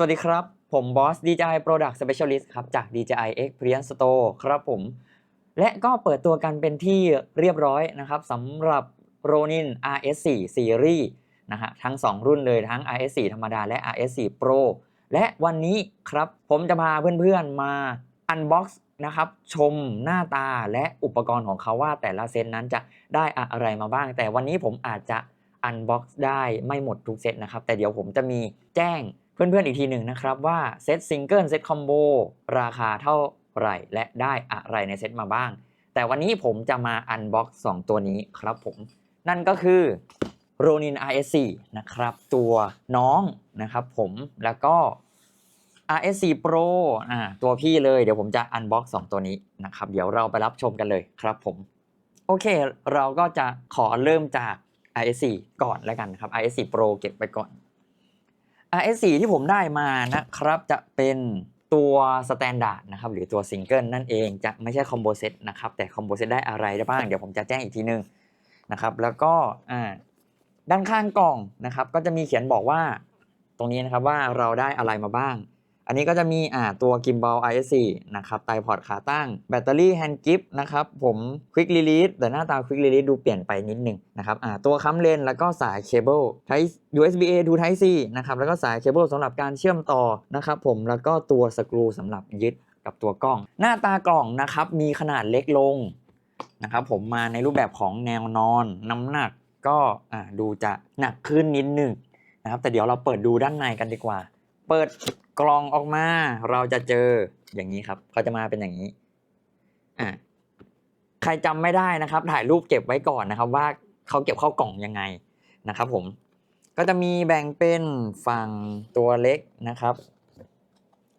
สวัสดีครับ ผมบอส DJI Product Specialist ครับ จาก DJI Experience Store ครับผม และก็เปิดตัวกันเป็นที่เรียบร้อยนะครับสำหรับ Ronin RS4 Series นะฮะทั้ง 2 รุ่นเลยทั้ง RS4 ธรรมดาและ RS4 Pro และวันนี้ครับผมจะพาเพื่อนๆมา Unbox นะครับชมหน้าตาและอุปกรณ์ของเขาว่าแต่ละเซตนั้นจะได้อะไรมาบ้าง แต่วันนี้ผมอาจจะ Unbox ได้ไม่หมดทุกเซตนะครับ แต่เดี๋ยวผมจะมีแจ้ง เพื่อนๆอีกทีหนึ่งนะครับว่าเซตซิงเกิลเซตคอมโบราคาเท่าไหร่ และได้อะไรในเซตมาบ้าง แต่วันนี้ผมจะมา Unbox 2ตัวนี้ครับผม นั่นก็คือ Ronin RS4 นะครับ ตัวน้องนะครับผมแล้วก็ RS4 Pro อ่าตัวพี่เลยเดี๋ยวผมจะ Unbox 2ตัวนี้นะครับ เดี๋ยวเราไปรับชมกันเลยครับผม โอเค เราก็จะขอเริ่มจาก RS4 ก่อนแล้วกันนะครับ RS4 Pro เก็บไปก่อน RS4 ที่ผมได้มานะครับจะเป็นตัวสแตนดาร์ดนะครับหรือตัวซิงเกิลนั่นเองจะไม่ใช่คอมโบเซตนะครับแต่คอมโบเซตได้อะไรได้บ้าง เดี๋ยวผมจะแจ้งอีกทีนึงนะครับแล้วก็ด้านข้างกล่องนะครับก็จะมีเขียนบอกว่าตรงนี้นะครับว่าเราได้อะไรมาบ้าง อันนี้ก็จะมีอ่าตัวกิมบอล IS4 นะครับไตพอร์ตขาตั้ง แบตเตอรี่แฮนด์กิฟนะครับ ผมควิก r ี l ี s แต่หน้าตาควิก r ี l ี s ดูเปลี่ยนไปนิดนึงนะครับอ่าตัวค้ำเลนแล้วก็สายเคเบิล Type USB A to Type C นะครับ แล้วก็สายเคเบิลสำหรับการเชื่อมต่อนะครับผมแล้วก็ตัวสกรูสำหรับยึดกับตัวกล้อง หน้าตากล่องนะครับมีขนาดเล็กลงนะครับผมมาในรูปแบบของแนวนอนน้ำหนักก็อ่าดูจะหนักขึ้นนิดนึงนะครับแต่เดี๋ยวเราเปิดดูด้านในกันดีกว่า เปิดกล่องออกมา เราจะเจออย่างนี้ครับเขาจะมาเป็นอย่างนี้อ่าใครจำไม่ได้นะครับ ถ่ายรูปเก็บไว้ก่อนนะครับ ว่าเขาเก็บเข้ากล่องยังไงนะครับ ผม ก็จะมีแบ่งเป็นฝั่งตัวเล็กนะครับ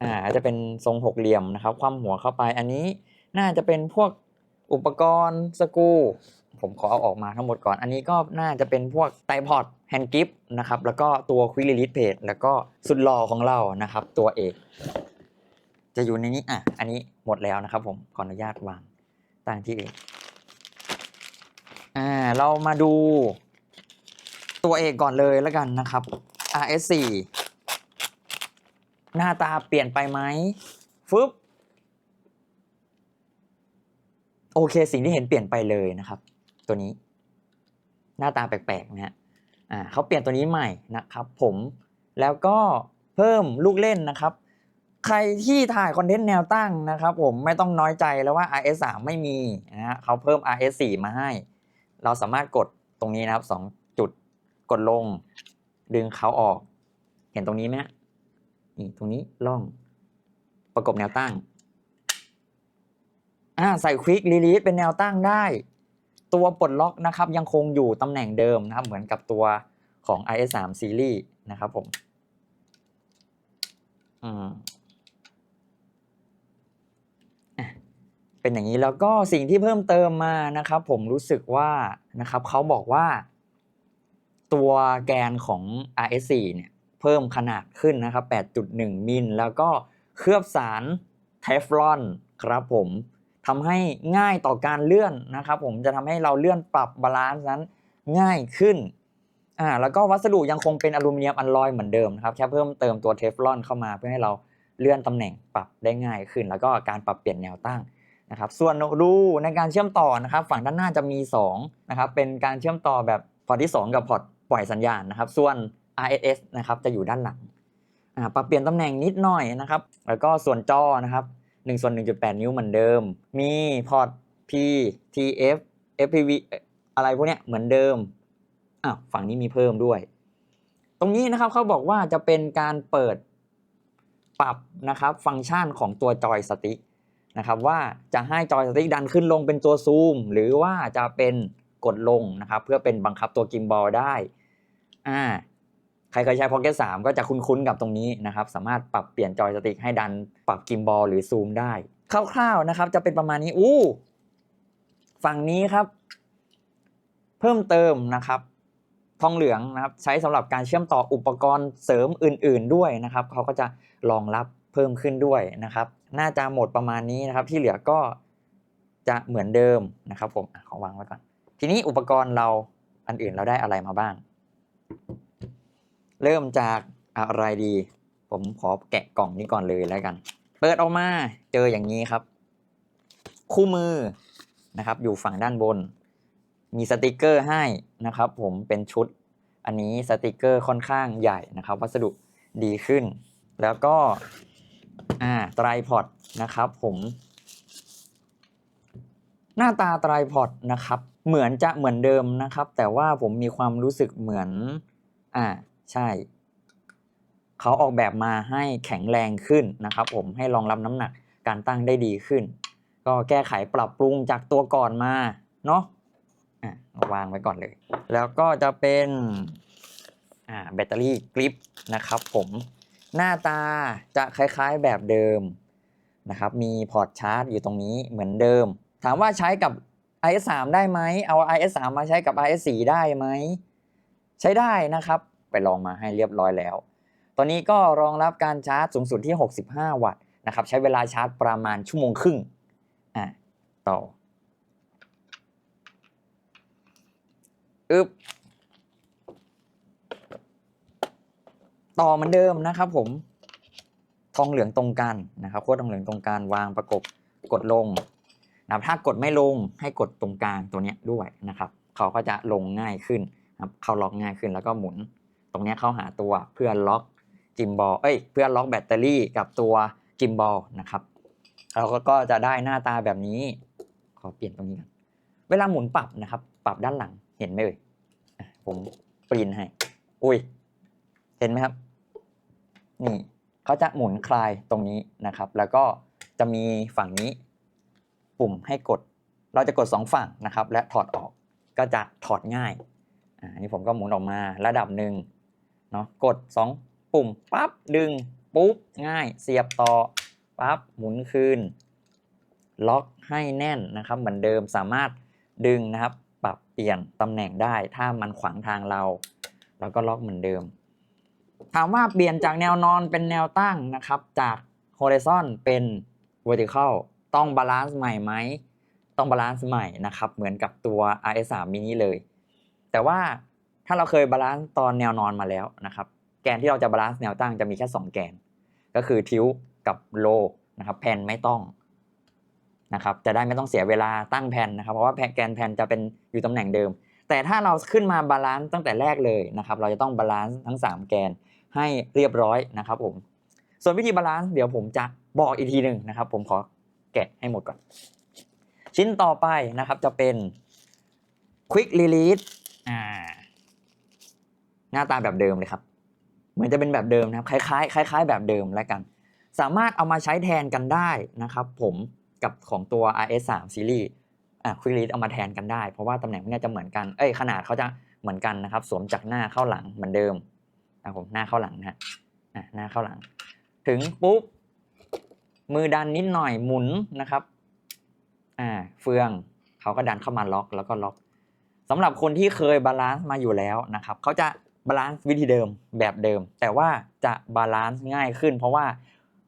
อ่าจะเป็นทรงหกเหลี่ยมนะครับ คว่ำหัวเข้าไปอันนี้น่าจะเป็นพวกอุปกรณ์สกู ผมขอเอาออกมาทั้งหมดก่อน อันนี้ก็น่าจะเป็นพวกไตพอดแฮนด์กิฟนะครับ แล้วก็ตัวควิลิลิทเพจแล้วก็สุดหล่อของเรานะครับ ตัวเอก จะอยู่ในนี้อะ อันนี้หมดแล้วนะครับผม ขออนุญาตวางตั้งที่เอกอ่าเรามาดู ตัวเอกก่อนเลยแล้วกันนะครับ RS4 หน้าตาเปลี่ยนไปไหมฟึบโอเค สิ่งที่เห็นเปลี่ยนไปเลยนะครับ ตัวนี้ หน้าตาแปลกๆนะฮะอ่าเขาเปลี่ยนตัวนี้ใหม่นะครับ ผมแล้วก็เพิ่มลูกเล่นนะครับ ใครที่ถ่ายคอนเทนต์แนวตั้งนะครับ ผมไม่ต้องน้อยใจแล้วว่า RS3 ไม่มีนะฮะเขาเพิ่ม RS4 มาให้ เราสามารถกดตรงนี้นะครับสองจุดกดลง ดึงเขาออก เห็นตรงนี้ไหมนี่ตรงนี้ล่องประกบแนวตั้งอ่าใส่ควิกรีลีสเป็นแนวตั้งได้ ตัวปลดล็อกนะครับยังคงอยู่ตำแหน่งเดิมนะครับเหมือนกับตัวของ IS3 Series นะครับผมเป็นอย่างนี้แล้วก็สิ่งที่เพิ่มเติมมานะครับผมรู้สึกว่านะครับเขาบอกว่า ตัวแกนของ RS4 เนี่ยเพิ่มขนาดขึ้นนะครับ 8.1 มิล แล้วก็เคลือบสารเทฟลอนครับผม ทำให้ง่ายต่อการเลื่อนนะครับผมจะทำให้เราเลื่อนปรับบาลานซ์นั้นง่ายขึ้นอ่าแล้วก็วัสดุยังคงเป็นอลูมิเนียมอัลลอยเหมือนเดิมนะครับแค่เพิ่มเติมตัวเทฟลอนเข้ามาเพื่อให้เราเลื่อนตำแหน่งปรับได้ง่ายขึ้น แล้วก็การปรับเปลี่ยนแนวตั้งนะครับส่วนรูในการเชื่อมต่อนะครับ ฝั่งด้านหน้าจะมี2นะครับเป็นการเชื่อมต่อแบบพอร์ตที่ 2 กับพอร์ตปล่อยสัญญาณนะครับ ส่วน RSS นะครับจะอยู่ด้านหลังอ่าปรับเปลี่ยนตำแหน่งนิดหน่อยนะครับ แล้วก็ส่วนจอนะครับ 1ส่วน1.8 นิ้วเหมือนเดิม มีพอร์ต P TF FPV อะไรพวกเนี้ยเหมือนเดิมอ้าวฝั่งนี้มีเพิ่มด้วย ตรงนี้นะครับเขาบอกว่าจะเป็นการเปิดปรับนะครับฟังก์ชันของตัวจอยสติ๊กนะครับว่าจะให้จอยสติ๊กดันขึ้นลงเป็นตัวซูม หรือว่าจะเป็นกดลงนะครับ เพื่อเป็นบังคับตัวกิมบอลได้อ่า ใครเคยใช้ Pocket 3 ก็จะคุ้นๆกับตรงนี้นะครับ สามารถปรับเปลี่ยนจอยสติ๊กให้ดัน ปรับกิมบอลหรือซูมได้ คร่าวๆนะครับ จะเป็นประมาณนี้ อู้ ฝั่งนี้ครับ เพิ่มเติมนะครับ ทองเหลืองนะครับ ใช้สำหรับการเชื่อมต่ออุปกรณ์เสริมอื่น ๆ ด้วยนะครับ เขาก็จะรองรับเพิ่มขึ้นด้วยนะครับ น่าจะหมดประมาณนี้นะครับ ที่เหลือก็จะเหมือนเดิมนะครับผมขอวางไว้ก่อน ทีนี้อุปกรณ์เราอันอื่นเราได้อะไรมาบ้าง เริ่มจากอะไรดี ผมขอแกะกล่องนี้ก่อนเลยแล้วกัน เปิดออกมาเจออย่างนี้ครับ คู่มือนะครับ อยู่ฝั่งด้านบน มีสติกเกอร์ให้นะครับ ผมเป็นชุด อันนี้สติกเกอร์ค่อนข้างใหญ่นะครับ วัสดุดีขึ้น แล้วก็อ่าไตรพอดนะครับ ผมหน้าตาไตรพอดนะครับ เหมือนจะเหมือนเดิมนะครับ แต่ว่าผมมีความรู้สึกเหมือนอ่า ใช่ เขาออกแบบมาให้แข็งแรงขึ้นนะครับ ผมให้รองรับน้ำหนักการตั้งได้ดีขึ้น ก็แก้ไขปรับปรุงจากตัวก่อนมาเนาะอะวางไว้ก่อนเลย แล้วก็จะเป็นอ่าแบตเตอรี่กริปนะครับผมหน้าตาจะคล้ายๆแบบเดิมนะครับมีพอร์ตชาร์จอยู่ตรงนี้เหมือนเดิม ถามว่าใช้กับ IS3 ได้ไหมเอา IS3 มาใช้กับ IS4 ได้ไหม ใช้ได้นะครับ ไปลองมาให้เรียบร้อยแล้วตอนนี้ก็รองรับการชาร์จสูงสุดที่ 65 วัตต์นะครับ ใช้เวลาชาร์จประมาณชั่วโมงครึ่งอะต่ออึบต่อเหมือนเดิมนะครับผม ทองเหลืองตรงกันนะครับขั้วทองเหลืองตรงกลางวางประกบกดลงนะถ้ากดไม่ลงให้กดตรงกลางตัวนี้ด้วยนะครับ เขาก็จะลงง่ายขึ้นครับ เข้าล็อกง่ายขึ้นแล้วก็หมุน รงเนี้เข้าหาตัวเพื่อล็อกกิมบอล เอ้ย เพื่อล็อกแบตเตอรี่กับตัวกิมบอลนะครับ เราก็จะได้หน้าตาแบบนี้ ขอเปลี่ยนตรงนี้กันเวลาหมุนปรับนะครับ ปรับด้านหลังเห็นไหมเอ่ยผมปรินให้ อุ้ย เห็นไหมครับ นี่เขาจะหมุนคลายตรงนี้นะครับ แล้วก็จะมีฝั่งนี้ปุ่มให้กด เราจะกดสองฝั่งนะครับ และถอดออกก็จะถอดง่าย อ่าอันนี้ผมก็หมุนออกมาระดับหนึ่ง เนาะกด 2 ปุ่มปั๊บดึงปุ๊บง่ายเสียบต่อปั๊บหมุนคืน ล็อกให้แน่นนะครับ เหมือนเดิมสามารถดึงนะครับ ปรับเปลี่ยนตำแหน่งได้ถ้ามันขวางทางเรา แล้วก็ล็อกเหมือนเดิม ถามว่าเปลี่ยนจากแนวนอนเป็นแนวตั้งนะครับ จาก horizon เป็น vertical ต้องบาลานซ์ใหม่ไหม ต้องบาลานซ์ใหม่นะครับ เหมือนกับตัว RS3 mini เลย แต่ว่า ถ้าเราเคยบาลานซ์ตอนแนวนอนมาแล้วนะครับ แกนที่เราจะบาลานซ์แนวตั้งจะมีแค่ 2 แกน ก็คือทิวกับโลนะครับแผ่นไม่ต้องนะครับ จะได้ไม่ต้องเสียเวลาตั้งแผ่นนะครับ เพราะว่าแผ่นแกนแผ่นจะเป็นอยู่ตำแหน่งเดิม แต่ถ้าเราขึ้นมาบาลานซ์ตั้งแต่แรกเลยนะครับ เราจะต้องบาลานซ์ทั้ง 3 แกนให้เรียบร้อยนะครับผม ส่วนวิธีบาลานซ์เดี๋ยวผมจะบอกอีกทีหนึ่งนะครับ ผมขอแกะให้หมดก่อน ชิ้นต่อไปนะครับจะเป็น Quick Release อ่า หน้าตาแบบเดิมเลยครับ เหมือนจะเป็นแบบเดิมนะครับ คล้ายๆคล้าย ๆ แบบเดิมแล้วกัน สามารถเอามาใช้แทนกันได้นะครับ ผมกับของตัว RS3 Series อะ Quick Read เอามาแทนกันได้ เพราะว่าตำแหน่งพวกนี้จะเหมือนกัน เอ้ยขนาดเขาจะเหมือนกันนะครับ สวมจากหน้าเข้าหลังเหมือนเดิมนะผมหน้าเข้าหลังนะฮะอะหน้าเข้าหลัง ถึงปุ๊บมือดันนิดหน่อยหมุนนะครับอ่าเฟืองเขาก็ดันเข้ามาล็อกแล้วก็ล็อกสำหรับคนที่เคยบาลานซ์มาอยู่แล้วนะครับเขาจะ บาลานซ์วิธีเดิมแบบเดิม แต่ว่าจะบาลานซ์ง่ายขึ้น เพราะว่า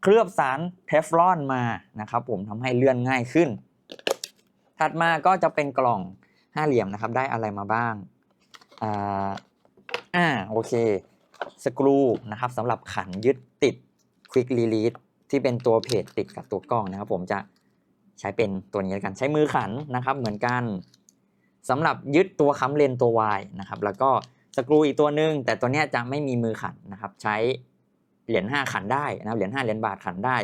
เคลือบสารเทฟลอนมานะครับผมทำให้เลื่อนง่ายขึ้น ถัดมาก็จะเป็นกล่องห้าเหลี่ยมนะครับได้อะไรมาบ้างอ่าอ่าโอเคสกรูนะครับสำหรับขันยึดติด Quick Release ที่เป็นตัวเพจติดกับตัวกล้องนะครับ ผมจะใช้เป็นตัวนี้กันใช้มือขันนะครับเหมือนกันสำหรับยึดตัวค้ำเลนตัว Y นะครับ แล้วก็ สกรูอีกตัวหนึ่งแต่ตัวเนี้ยจะไม่มีมือขันนะครับ ใช้เหรียญ5ขันได้นะครับเหรียญ5เหรียญบาทขันได้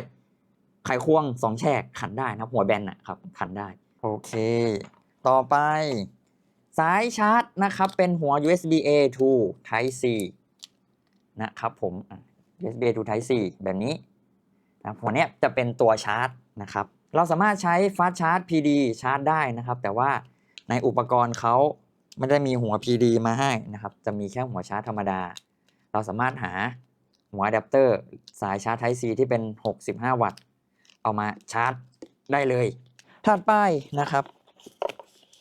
ไขควง2แฉกขันได้นะครับ หัวแบนนะครับขันได้ โอเค ต่อไป สายชาร์จนะครับ เป็นหัว USB A to Type C นะครับผม USB A to Type C แบบนี้นะหัวเนี้ยจะเป็นตัวชาร์จนะครับ เราสามารถใช้ฟาสชาร์จ PD ชาร์จได้นะครับ แต่ว่าในอุปกรณ์เขา ไม่ได้มีหัว PD มาให้นะครับ จะมีแค่หัวชาร์จธรรมดา เราสามารถหาหัวอะแดปเตอร์สายชาร์จ Type C ที่เป็น 65 วัตต์ เอามาชาร์จได้เลยถัดไปนะครับ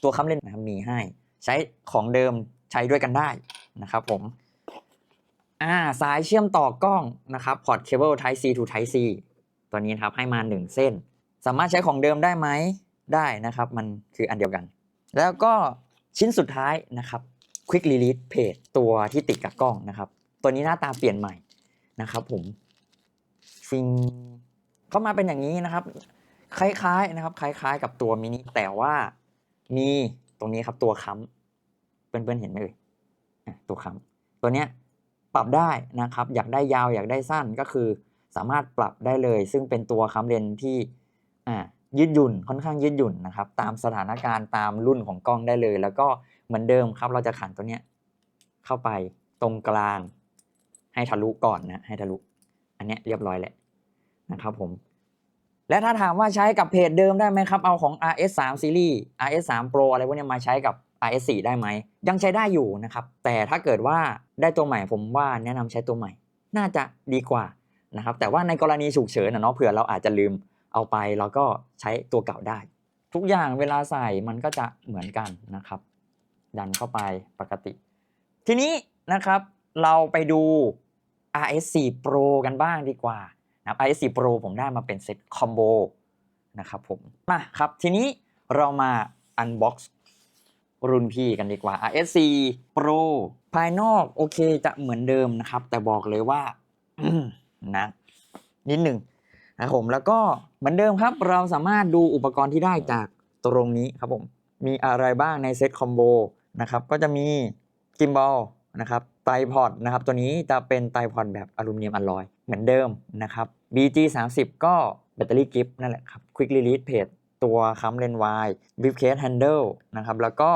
ตัวค้ำเล่นนะครับมีให้ ใช้ของเดิมใช้ด้วยกันได้นะครับผมอ่าสายเชื่อมต่อกล้องนะครับพอร์ตเคเบิล Type C to Type C ตัวนี้นะครับให้มา 1 เส้น สามารถใช้ของเดิมได้ไหมได้นะครับ มันคืออันเดียวกัน แล้วก็ ชิ้นสุดท้ายนะครับ Quick Release Page ตัวที่ติดกับกล้องนะครับ ตัวนี้หน้าตาเปลี่ยนใหม่นะครับผมฟิงเข้ามาเป็นอย่างนี้นะครับ คล้ายๆนะครับ คล้าย ๆ กับตัวมินิแต่ว่ามีตรงนี้ครับตัวค้ำเพื่อนๆเห็นไหมเอ่ยตัวค้ำตัวเนี้ยปรับได้นะครับ อยากได้ยาวอยากได้สั้นก็คือสามารถปรับได้เลย ซึ่งเป็นตัวค้ำเลนที่อ่า ยืดหยุ่นค่อนข้างยืดหยุ่นนะครับ ตามสถานการณ์ตามรุ่นของกล้องได้เลย แล้วก็เหมือนเดิมครับ เราจะขันตัวเนี้ยเข้าไปตรงกลาง ให้ทะลุก่อนนะให้ทะลุ อันเนี้ยเรียบร้อยแหละนะครับผม และถ้าถามว่าใช้กับเพจเดิมได้ไหมครับ เอาของ RS3 Series RS3 Pro อะไรพวกเนี้ยมาใช้กับ RS4 ได้ไหม ยังใช้ได้อยู่นะครับ แต่ถ้าเกิดว่าได้ตัวใหม่ผมว่าแนะนำใช้ตัวใหม่ น่าจะดีกว่านะครับ แต่ว่าในกรณีฉุกเฉินนะเนาะเผื่อเราอาจจะลืม เอาไปแล้วก็ใช้ตัวเก่าได้ ทุกอย่างเวลาใส่มันก็จะเหมือนกันนะครับ ดันเข้าไปปกติ ทีนี้นะครับเราไปดู RS4 Pro กันบ้างดีกว่านะ RS4 Pro ผมได้มาเป็นเซ็ตคอมโบนะครับผมมาครับทีนี้เรามา unbox รุ่นพี่กันดีกว่า RS4 Pro ภายนอกโอเคจะเหมือนเดิมนะครับ แต่บอกเลยว่านะนิดหนึ่ง นะครับผมแล้วก็เหมือนเดิมครับ เราสามารถดูอุปกรณ์ที่ได้จากตรงนี้ครับผมมีอะไรบ้างในเซ็ตคอมโบนะครับก็จะมีกิมบอลนะครับไตพอดนะครับตัวนี้จะเป็นไตพอดแบบอลูมิเนียมอลลอยเหมือนเดิมนะครับ BG 30ก็แบตเตอรี่กิฟนั่นแหละครับ Quick Release Page ตัวค้ำเลนวายบิฟเคสแฮนเดิลนะครับแล้วก็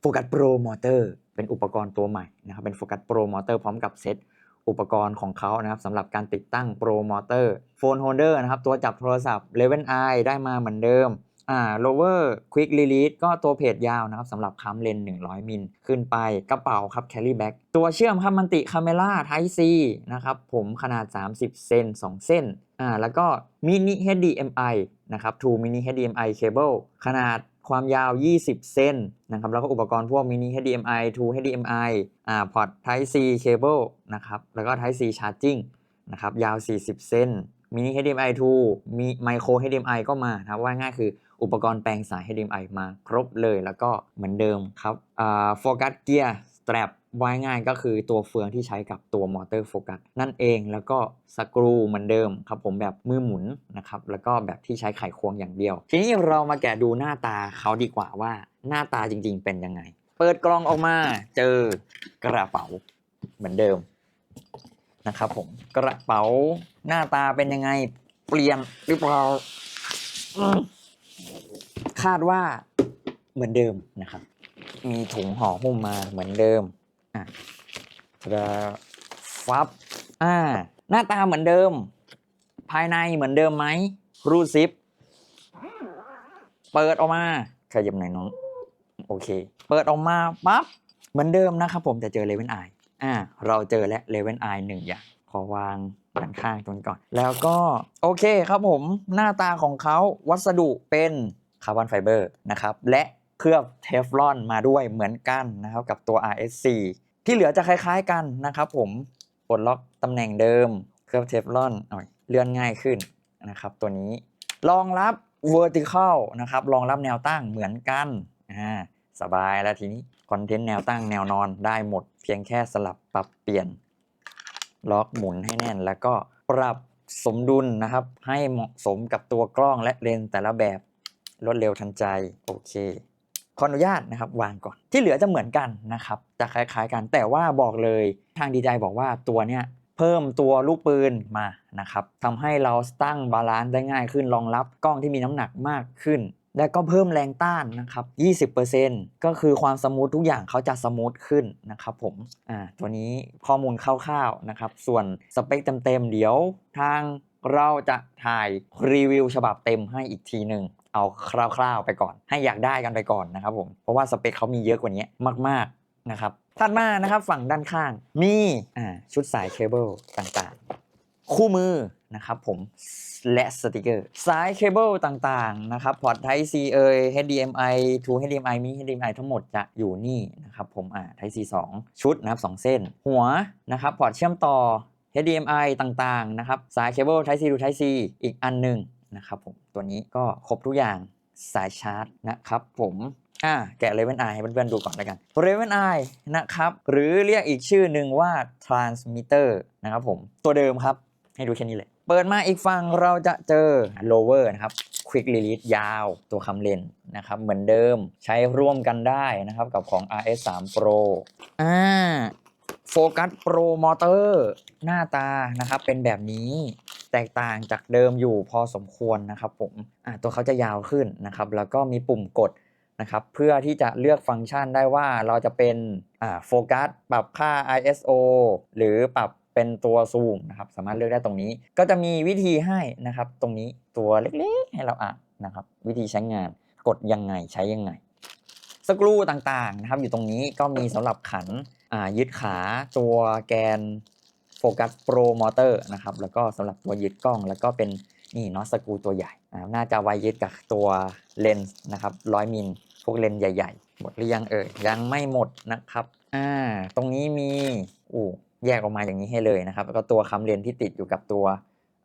โฟกัสโปรมอเตอร์เป็นอุปกรณ์ตัวใหม่นะครับเป็นโฟกัสโปรมอเตอร์พร้อมกับเซ็ต อุปกรณ์ของเขานะครับสำหรับการติดตั้งโปรมอเตอร์โฟนโฮลเดอร์นะครับตัวจับโทรศัพท์ Level i ได้มาเหมือนเดิมอ่า lower quick release ก็ตัวเพจยาวนะครับสำหรับค้ำเลน 100 มิลขึ้นไปกระเป๋าครับ carry bag ตัวเชื่อมครับมันติคาเมล่า Type C นะครับผมขนาด 30 เซน2 เส้นอ่าแล้วก็มินิ HDMI นะครับ True Mini HDMI Cable ขนาด ความยาว 20เซนนะครับแล้วก็อุปกรณ์พวกมินิ HDMI to HDMI อ่าพอร์ต Type C Cable นะครับแล้วก็ Type C Charging นะครับยาว 40เซนมินิ HDMI 2มีไมโคร HDMI ก็มานะครับว่าง่ายคืออุปกรณ์แปลงสาย HDMI มาครบเลยแล้วก็เหมือนเดิมครับอ่า Focus Gear Strap ว่าง่ายก็คือตัวเฟืองที่ใช้กับตัวมอเตอร์โฟกัสนั่นเองแล้วก็สกรูเหมือนเดิมครับผมแบบมือหมุนนะครับแล้วก็แบบที่ใช้ไขควงอย่างเดียว ทีนี้เรามาแกะดูหน้าตาเขาดีกว่าว่าหน้าตาจริงๆเป็นยังไง เปิดกล่องออกมาเจอกระเป๋าเหมือนเดิมนะครับผมกระเป๋าหน้าตาเป็นยังไงเปลี่ยนหรือเปล่าคาดว่าเหมือนเดิมนะครับ มีถุงห่อหุ้มมาเหมือนเดิม อะจะฟับ อ่า หน้าตาเหมือนเดิม ภายในเหมือนเดิมไหม รูดซิป เปิดออกมาขยับหน่อยน้อง โอเค เปิดออกมาปั๊บ เหมือนเดิมนะครับผมแต่เจอเลเวนไออ่า เราเจอและเลเวนไอหนึ่งอย่าง ขอวางด้านข้างตรงนี้ก่อน แล้วก็ โอเคครับผม หน้าตาของเขาวัสดุเป็นคาร์บอนไฟเบอร์นะครับ และ เคลือบเทฟลอนมาด้วยเหมือนกันนะครับกับตัว RS4 ที่เหลือจะคล้ายๆกันนะครับผมปลดล็อกตำแหน่งเดิมเคลือบเทฟลอนหน่อยเลื่อนง่ายขึ้นนะครับตัวนี้รองรับ vertical นะครับรองรับแนวตั้งเหมือนกันอ่าสบายแล้วทีนี้คอนเทนต์แนวตั้งแนวนอนได้หมด เพียงแค่สลับปรับเปลี่ยน ล็อกหมุนให้แน่น แล้วก็ปรับสมดุลนะครับ ให้เหมาะสมกับตัวกล้องและเลนส์แต่ละแบบรวดเร็วทันใจ โอเค ขออนุญาตนะครับวางก่อนที่เหลือจะเหมือนกันนะครับจะคล้ายๆกัน แต่ว่าบอกเลยทางดีใจบอกว่าตัวเนี้ยเพิ่มตัวลูกปืนมานะครับทำให้เราตั้งบาลานซ์ได้ง่ายขึ้นรองรับกล้องที่มีน้ำหนักมากขึ้น และก็เพิ่มแรงต้านนะครับ 20%ก็คือความสมูททุกอย่างเขาจะสมูทขึ้นนะครับผมอ่าตัวนี้ข้อมูลคร่าวๆนะครับ ส่วนสเปคเต็มๆเดี๋ยวทางเราจะถ่ายรีวิวฉบับเต็มให้อีกทีหนึ่ง เอาคร่าวๆไปก่อน ให้อยากได้กันไปก่อนนะครับผม เพราะว่าสเปคเขามีเยอะกว่านี้มากๆนะครับถัดมานะครับฝั่งด้านข้างมีชุดสายเคเบิลต่างๆ คู่มือนะครับผมและสติกเกอร์ สายเคเบิลต่างๆนะครับพอร์ต Type C เอย HDMI to HDMI mini HDMI ทั้งหมดจะอยู่นี่นะครับผมอ่า Type C 2ชุดนะครับ2เส้น หัวนะครับพอร์ตเชื่อมต่อ HDMI ต่างๆนะครับสายเคเบิล Type C to Type C อีกอันหนึ่ง นะครับผมตัวนี้ก็ครบทุกอย่างสายชาร์จนะครับผมอ่าแกะ Raven Eye ให้เพื่อนๆดูก่อนแล้วกัน Raven Eye นะครับ หรือเรียกอีกชื่อหนึ่งว่า transmitter นะครับผม ตัวเดิมครับ ให้ดูแค่นี้เลย เปิดมาอีกฝั่งเราจะเจอ lower นะครับ quick release ยาวตัวคำเลนนะครับ เหมือนเดิมใช้ร่วมกันได้นะครับ กับของ RS3 Pro อ่าโฟกัส Pro Motor หน้าตานะครับ เป็นแบบนี้ แตกต่างจากเดิมอยู่พอสมควรนะครับผมตัวเขาจะยาวขึ้นนะครับ แล้วก็มีปุ่มกดนะครับเพื่อที่จะเลือกฟังก์ชันได้ว่าเราจะเป็นโฟกัสปรับค่า ISO หรือปรับเป็นตัวซูมนะครับสามารถเลือกได้ตรงนี้ ก็จะมีวิธีให้นะครับ ตรงนี้ตัวเล็กๆ ให้เราอ่านนะครับ วิธีใช้งานกดยังไงใช้ยังไง สกรูต่างๆนะครับ อยู่ตรงนี้ก็มีสำหรับขันยึดขาตัวแกน โฟกัสโปรมอเตอร์นะครับแล้วก็สำหรับตัวยึดกล้อง แล้วก็เป็นนี่เนาะสกูตัวใหญ่น่าจะไว้ยึดกับตัวเลนส์นะครับร้อยมิลพวกเลนส์ใหญ่ ๆ หมดหรือยังเอ่ยยังไม่หมดนะครับอ่าตรงนี้มีอู้แยกออกมาอย่างนี้ให้เลยนะครับ แล้วก็ตัวคำเลนที่ติดอยู่กับตัว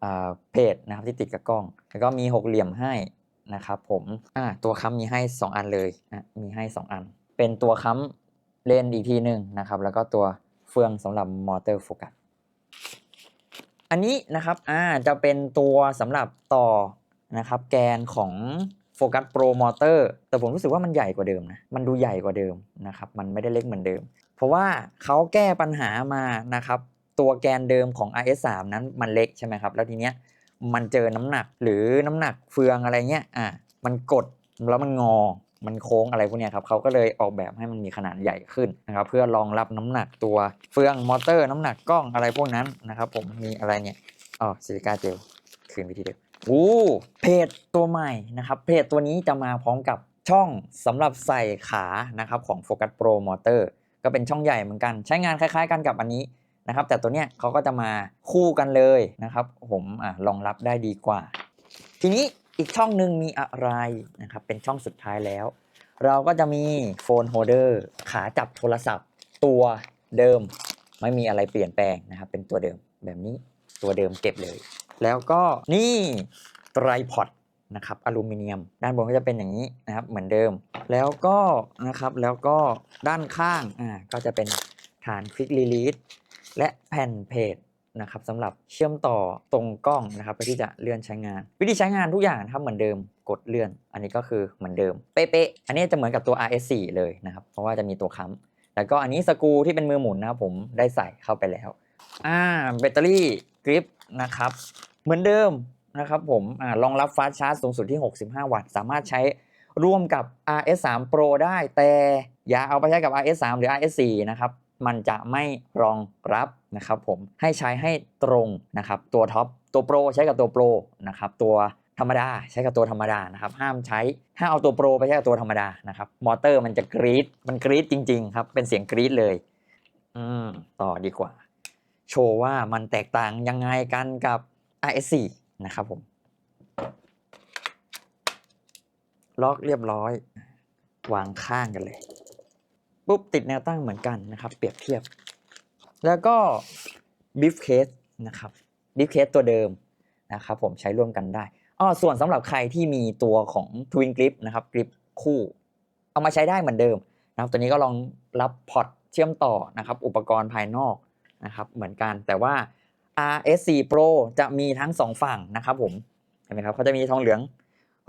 อ่าเพจนะครับที่ติดกับกล้อง แล้วก็มีหกเหลี่ยมให้นะครับผมอ่าตัวค้ำมีให้ 2 อันเลยอะมีให้ 2 อัน เป็นตัวค้ำเลนอีกทีหนึ่งนะครับ แล้วก็ตัวเฟืองสำหรับมอเตอร์โฟกัส อันนี้นะครับอ่าจะเป็นตัวสำหรับต่อนะครับแกนของโฟกัสโปรมอเตอร์แต่ผมรู้สึกว่ามันใหญ่กว่าเดิมนะ มันดูใหญ่กว่าเดิมนะครับ มันไม่ได้เล็กเหมือนเดิม เพราะว่าเขาแก้ปัญหามานะครับ ตัวแกนเดิมของ RS3 นั้นมันเล็กใช่ไหมครับ แล้วทีเนี้ยมันเจอน้ำหนักหรือน้ำหนักเฟืองอะไรเงี้ย อะ มันกดแล้วมันงอ มันโค้งอะไรพวกนี้ครับเขาก็เลยออกแบบให้มันมีขนาดใหญ่ขึ้นนะครับเพื่อรองรับน้ำหนักตัวเฟืองมอเตอร์น้ำหนักกล้องอะไรพวกนั้นนะครับผมมีอะไรเนี่ยอ๋อซิลิกาเจลคืนวิธีเดิมอู้เพจตัวใหม่นะครับเพจตัวนี้จะมาพร้อมกับช่องสำหรับใส่ขานะครับของ Focus Pro Motor ก็เป็นช่องใหญ่เหมือนกัน ใช้งานคล้ายๆกันกับอันนี้นะครับแต่ตัวเนี้ยเขาก็จะมาคู่กันเลยนะครับผมอะรองรับได้ดีกว่า ทีนี้อีกช่องหนึ่งมีอะไรนะครับเป็นช่องสุดท้ายแล้ว เราก็จะมีโฟนโฮเดอร์ขาจับโทรศัพท์ ตัวเดิมไม่มีอะไรเปลี่ยนแปลงนะครับ เป็นตัวเดิมแบบนี้ตัวเดิมเก็บเลย แล้วก็นี่ไตรพอดนะครับอลูมิเนียม ด้านบนก็จะเป็นอย่างนี้นะครับเหมือนเดิม แล้วก็นะครับแล้วก็ด้านข้างอ่าก็จะเป็นฐานควิกลีลีสและแผ่นเพจ นะครับสำหรับเชื่อมต่อตรงกล้องนะครับเพื่อที่จะเลื่อนใช้งาน วิธีใช้งานทุกอย่างนะครับเหมือนเดิมกดเลื่อน อันนี้ก็คือเหมือนเดิมเป๊ะๆอันนี้จะเหมือนกับตัว RS4 เลยนะครับเพราะว่าจะมีตัวค้ำแล้วก็อันนี้สกูที่เป็นมือหมุนนะครับผมได้ใส่เข้าไปแล้วอ่าแบตเตอรี่กริปนะครับเหมือนเดิมนะครับผมอ่ารองรับฟาสชาร์จสูงสุดที่ 65 วัตต์ สามารถใช้ร่วมกับ RS3 Pro ได้แต่อย่าเอาไปใช้กับ RS3 หรือ RS4 นะครับ มันจะไม่รองรับนะครับผมให้ใช้ให้ตรงนะครับตัวท็อปตัวโปรใช้กับตัวโปรนะครับตัวธรรมดาใช้กับตัวธรรมดานะครับห้ามใช้ห้ามเอาตัวโปรไปใช้กับตัวธรรมดานะครับมอเตอร์มันจะกรีดมันกรีดจริงๆครับเป็นเสียงกรีดเลยอืมต่อดีกว่า โชว์ว่ามันแตกต่างยังไงกันกับ RS4 นะครับผมล็อกเรียบร้อย วางข้างกันเลย ปุ๊บติดแนวตั้งเหมือนกันนะครับ เปรียบเทียบ แล้วก็บิฟเคสนะครับบิฟเคสตัวเดิมนะครับผมใช้ร่วมกันได้อ้อส่วนสำหรับใครที่มีตัวของ Twin Grip นะครับกริปคู่ เอามาใช้ได้เหมือนเดิมนะครับตัวนี้ก็ลองรับพอร์ตเชื่อมต่อนะครับอุปกรณ์ภายนอกนะครับเหมือนกันแต่ว่า RS4 Pro จะมีทั้ง 2 ฝั่งนะครับผมเห็นไหมครับเขาจะมีทองเหลือง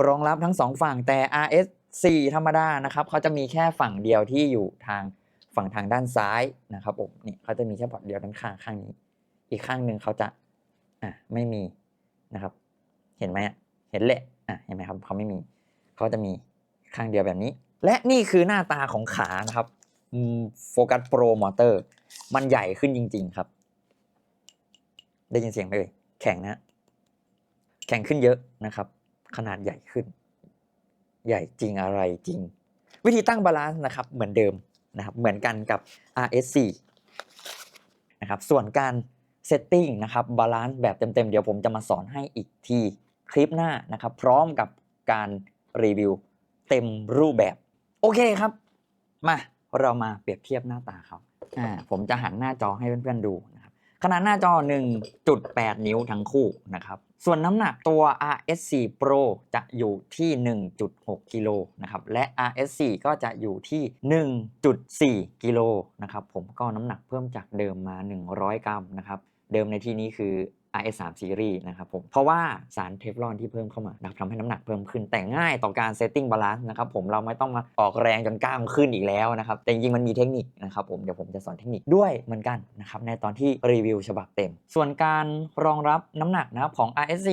รองรับทั้ง 2 ฝั่งแต่ RS 4 ธรรมดานะครับเขาจะมีแค่ฝั่งเดียวที่อยู่ทางฝั่งทางด้านซ้ายนะครับผมนี่เขาจะมีแค่พอร์ตเดียวด้านข้างข้างนี้ อีกข้างหนึ่งเขาจะอะไม่มีนะครับ เห็นไหมเห็นแหละอะเห็นไหมครับเขาไม่มีเขาจะมีข้างเดียวแบบนี้ และนี่คือหน้าตาของขานะครับโฟกัสโปรมอเตอร์มันใหญ่ขึ้นจริง ๆครับ ได้ยินเสียงไหมเอ่ยแข็งนะ แข็งขึ้นเยอะนะครับ ขนาดใหญ่ขึ้น ใหญ่จริงอะไรจริง วิธีตั้งบาลานซ์นะครับเหมือนเดิมนะครับเหมือนกันกับ RS4 นะครับส่วนการเซตติ้งนะครับบาลานซ์แบบเต็มๆ เดี๋ยวผมจะมาสอนให้อีกทีคลิปหน้านะครับ พร้อมกับการรีวิวเต็มรูปแบบ โอเคครับ มาเรามาเปรียบเทียบหน้าตาเขาอ่าผมจะหันหน้าจอให้เพื่อนๆดูนะครับ ขนาดหน้าจอ 1.8 นิ้วทั้งคู่นะครับส่วนน้ำหนักตัว RS4 Pro จะอยู่ที่ 1.6 กิโลนะครับ และ RS4 ก็จะอยู่ที่ 1.4 กิโลนะครับ ผมก็น้ำหนักเพิ่มจากเดิมมา 100 กรัมนะครับ เดิมในที่นี้คือ RS3 Series นะครับผมเพราะว่าสารเทฟลอนที่เพิ่มเข้ามานะทำให้น้ำหนักเพิ่มขึ้นแต่ง่ายต่อการเซตติ้งบาลานซ์นะครับผมเราไม่ต้องมาออกแรงจนกล้ามขึ้นอีกแล้วนะครับแต่จริงๆมันมีเทคนิคนะครับผมเดี๋ยวผมจะสอนเทคนิคด้วยเหมือนกันนะครับในตอนที่รีวิวฉบับเต็ม ส่วนการรองรับน้ำหนักนะครับของ RS4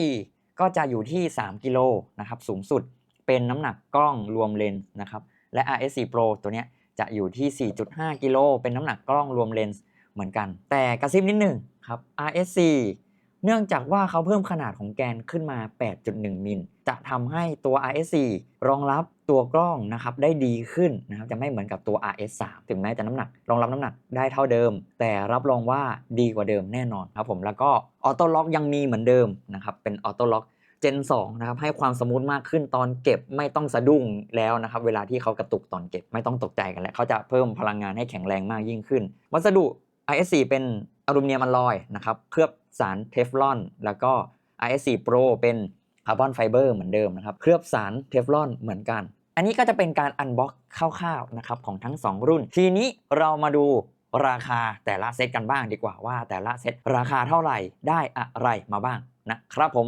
ก็จะอยู่ที่ 3 กิโลนะครับสูงสุดเป็นน้ำหนักกล้องรวมเลนส์นะครับและ RS4 Pro ตัวเนี้ยจะอยู่ที่ 4.5 กิโลเป็นน้ำหนักกล้องรวมเลนส์เหมือนกัน แต่กระซิบนิดหนึ่งครับ RS4 เนื่องจากว่าเขาเพิ่มขนาดของแกนขึ้นมา 8.1 มิล จะทำให้ตัว RS4 รองรับตัวกล้องนะครับได้ดีขึ้นนะครับจะไม่เหมือนกับตัว RS3 ถึงแม้จะน้ำหนัก รองรับน้ำหนักได้เท่าเดิม แต่รับรองว่าดีกว่าเดิมแน่นอนครับผมแล้วก็ออโต้ล็อกยังมีเหมือนเดิมนะครับเป็นออโต้ล็อก Gen 2นะครับให้ความสมูทมากขึ้นตอนเก็บไม่ต้องสะดุ้งแล้วนะครับเวลาที่เขากระตุกตอนเก็บไม่ต้องตกใจกันแล้วเขาจะเพิ่มพลังงานให้แข็งแรงมากยิ่งขึ้น วัสดุ IS4 เป็น อลูมิเนียมอลลอยนะครับเคลือบสารเทฟลอน แล้วก็ IS4 Pro เป็นคาร์บอนไฟเบอร์เหมือนเดิมนะครับเคลือบสารเทฟลอนเหมือนกัน อันนี้ก็จะเป็นการอันบ็อกคร่าวๆนะครับของทั้ง 2 รุ่น ทีนี้เรามาดูราคาแต่ละเซตกันบ้างดีกว่าว่า แต่ละเซตราคาเท่าไหร่ได้อะไรมาบ้างนะครับผม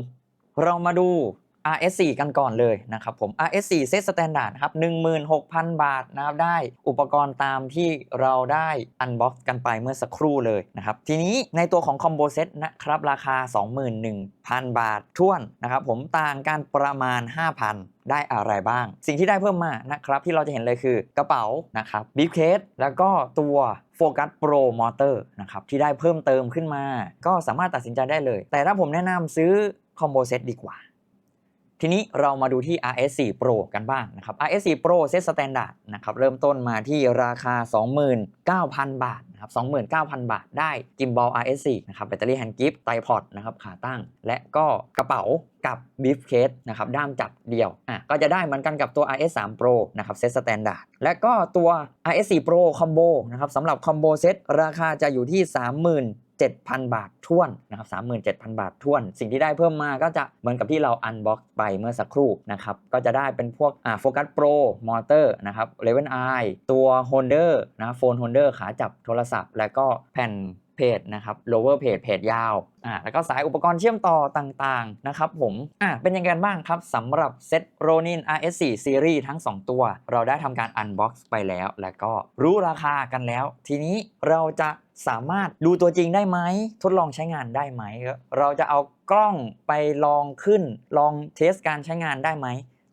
เรามาดู RS4 กันก่อนเลยนะครับผม RS4 เซตสแตนดาร์ดครับ16,000 บาทนะครับได้อุปกรณ์ตามที่เราได้อันบ็อกซ์กันไปเมื่อสักครู่เลยนะครับทีนี้ในตัวของคอมโบเซตนะครับราคา 21,000 บาทท่วนนะครับผมต่างกันประมาณ 5,000ได้อะไรบ้าง สิ่งที่ได้เพิ่มมานะครับ ที่เราจะเห็นเลยคือกระเป๋านะครับบีฟเคสแล้วก็ตัวโฟกัสโปรมอเตอร์นะครับ ที่ได้เพิ่มเติมขึ้นมา ก็สามารถตัดสินใจได้เลย แต่ถ้าผมแนะนำซื้อคอมโบเซตดีกว่า ทีนี้เรามาดูที่ RS4 Pro กันบ้างนะครับ RS4 Pro เซตสแตนดาร์ดนะครับเริ่มต้นมาที่ราคา 29,000 บาทนะครับ29,000 บาท ได้กิมบอล RS4 นะครับแบตเตอรี่แฮนด์กิฟต์ไตพอดนะครับขาตั้ง และก็กระเป๋ากับบีฟเคสนะครับด้ามจับเดี่ยวอะก็จะได้เหมือนกันกับตัว RS3 Pro นะครับเซตสแตนดาร์ดและก็ตัว RS4 Pro Combo นะครับสำหรับคอมโบเซตราคาจะอยู่ที่30,000 7,000 บาทท่วนนะครับ37,000 บาทท่วน สิ่งที่ได้เพิ่มมาก็จะเหมือนกับที่เราอันบ็อกซ์ไปเมื่อสักครู่นะครับก็จะได้เป็นพวกอ่าโฟกัสโปรมอเตอร์นะครับเลเวนไอตัวโฮลเดอร์นะโฟนโฮลเดอร์ขาจับโทรศัพท์ แล้วก็แผ่น เพจนะครับ lower page เพจยาวอ่าแล้วก็สายอุปกรณ์เชื่อมต่อต่างๆนะครับผมอ่าเป็นยังไงบ้างครับสำหรับเซต Ronin RS4 Series ทั้ง 2 ตัว เราได้ทำการ unbox ไปแล้ว แล้วก็รู้ราคากันแล้ว ทีนี้เราจะสามารถดูตัวจริงได้ไหม ทดลองใช้งานได้ไหม เราจะเอากล้องไปลองขึ้น ลองเทสการใช้งานได้ไหม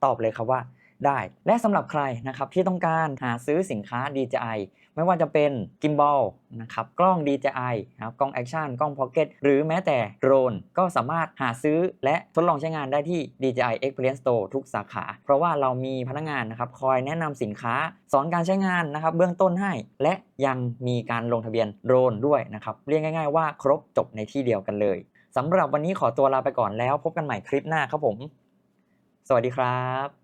ตอบเลยครับว่าได้ และสำหรับใครนะครับที่ต้องการหาซื้อสินค้า DJI ไม่ว่าจะเป็นกิมบอลนะครับกล้อง DJI นะครับกล้องแอคชั่นกล้องพ็อกเก็ตหรือแม้แต่โดรนก็สามารถหาซื้อและทดลองใช้งานได้ที่ DJI Experience Store ทุกสาขา เพราะว่าเรามีพนักงานนะครับคอยแนะนำสินค้า สอนการใช้งานนะครับเบื้องต้นให้ และยังมีการลงทะเบียนโดรนด้วยนะครับเรียกง่าย ๆ ว่าครบจบในที่เดียวกันเลยสำหรับวันนี้ขอตัวลาไปก่อนแล้ว พบกันใหม่คลิปหน้าครับผม สวัสดีครับ